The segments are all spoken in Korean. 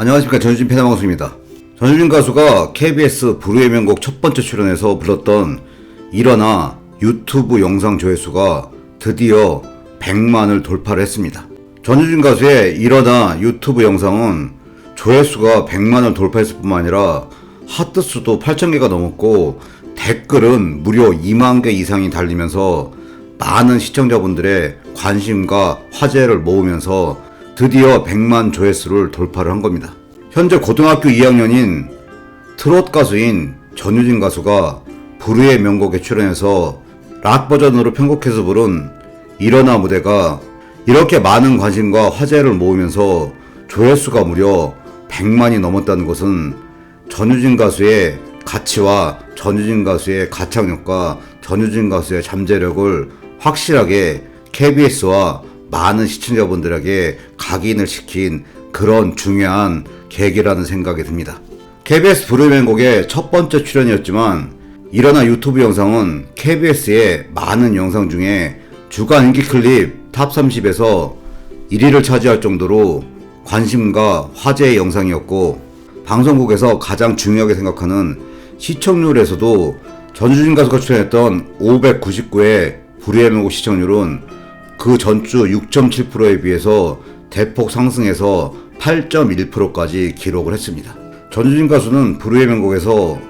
안녕하십니까 전유진 패널방송입니다. 전유진 가수가 KBS 불후의 명곡 첫 번째 출연에서 불렀던 일어나 유튜브 영상 조회수가 드디어 100만을 돌파를 했습니다. 전유진 가수의 일어나 유튜브 영상은 조회수가 100만을 돌파했을 뿐만 아니라 하트수도 8,000개가 넘었고 댓글은 무려 2만 개 이상이 달리면서 많은 시청자분들의 관심과 화제를 모으면서 드디어 100만 조회수를 돌파를 한 겁니다. 현재 고등학교 2학년인 트롯 가수인 전유진 가수가 불후의 명곡에 출연해서 락 버전으로 편곡해서 부른 일어나 무대가 이렇게 많은 관심과 화제를 모으면서 조회수가 무려 100만이 넘었다는 것은 전유진 가수의 가치와 전유진 가수의 가창력과 전유진 가수의 잠재력을 확실하게 KBS와 많은 시청자분들에게 각인을 시킨 그런 중요한 계기라는 생각이 듭니다. KBS 불후명곡의 첫 번째 출연이었지만 일어나 유튜브 영상은 KBS의 많은 영상 중에 주간 인기 클립 탑 30에서 1위를 차지할 정도로 관심과 화제의 영상이었고 방송국에서 가장 중요하게 생각하는 시청률에서도 전주진 가수가 출연했던 599의 불의의 명곡 시청률은 그 전주 6.7%에 비해서 대폭 상승해서 8.1%까지 기록을 했습니다. 전주진 가수는 불후의 명곡에서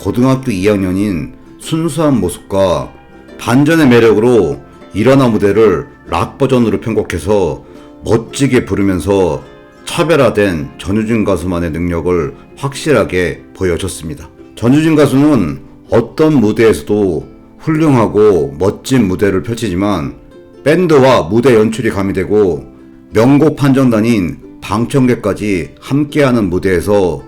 고등학교 2학년인 순수한 모습과 반전의 매력으로 일어나 무대를 락 버전으로 편곡해서 멋지게 부르면서 차별화된 전유진 가수만의 능력을 확실하게 보여줬습니다. 전유진 가수는 어떤 무대에서도 훌륭하고 멋진 무대를 펼치지만 밴드와 무대 연출이 가미되고 명곡 판정단인 방청객까지 함께하는 무대에서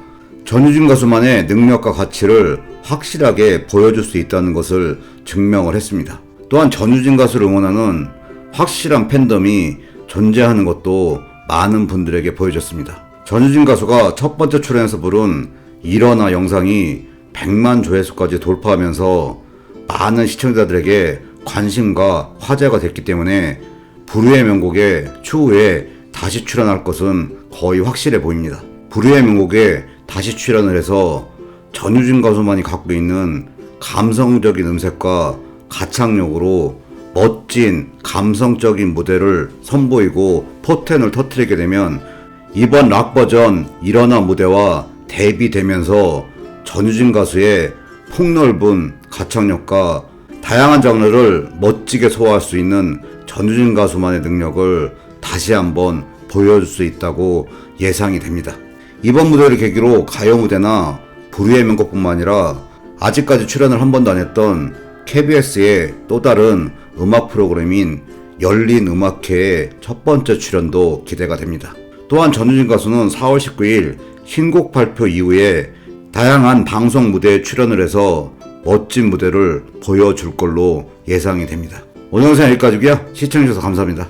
전유진 가수만의 능력과 가치를 확실하게 보여줄 수 있다는 것을 증명을 했습니다. 또한 전유진 가수를 응원하는 확실한 팬덤이 존재하는 것도 많은 분들에게 보여줬습니다. 전유진 가수가 첫 번째 출연해서 부른 일어나 영상이 100만 조회수까지 돌파하면서 많은 시청자들에게 관심과 화제가 됐기 때문에 불후의 명곡에 추후에 다시 출연할 것은 거의 확실해 보입니다. 불후의 명곡에 다시 출연을 해서 전유진 가수만이 갖고 있는 감성적인 음색과 가창력으로 멋진 감성적인 무대를 선보이고 포텐을 터트리게 되면 이번 락 버전 일어나 무대와 대비되면서 전유진 가수의 폭넓은 가창력과 다양한 장르를 멋지게 소화할 수 있는 전유진 가수만의 능력을 다시 한번 보여줄 수 있다고 예상이 됩니다. 이번 무대를 계기로 가요 무대나 불후의 명곡뿐만 아니라 아직까지 출연을 한 번도 안 했던 KBS의 또 다른 음악 프로그램인 열린 음악회의 첫 번째 출연도 기대가 됩니다. 또한 전유진 가수는 4월 19일 신곡 발표 이후에 다양한 방송 무대에 출연을 해서 멋진 무대를 보여줄 걸로 예상이 됩니다. 영상 여기까지고요. 시청해주셔서 감사합니다.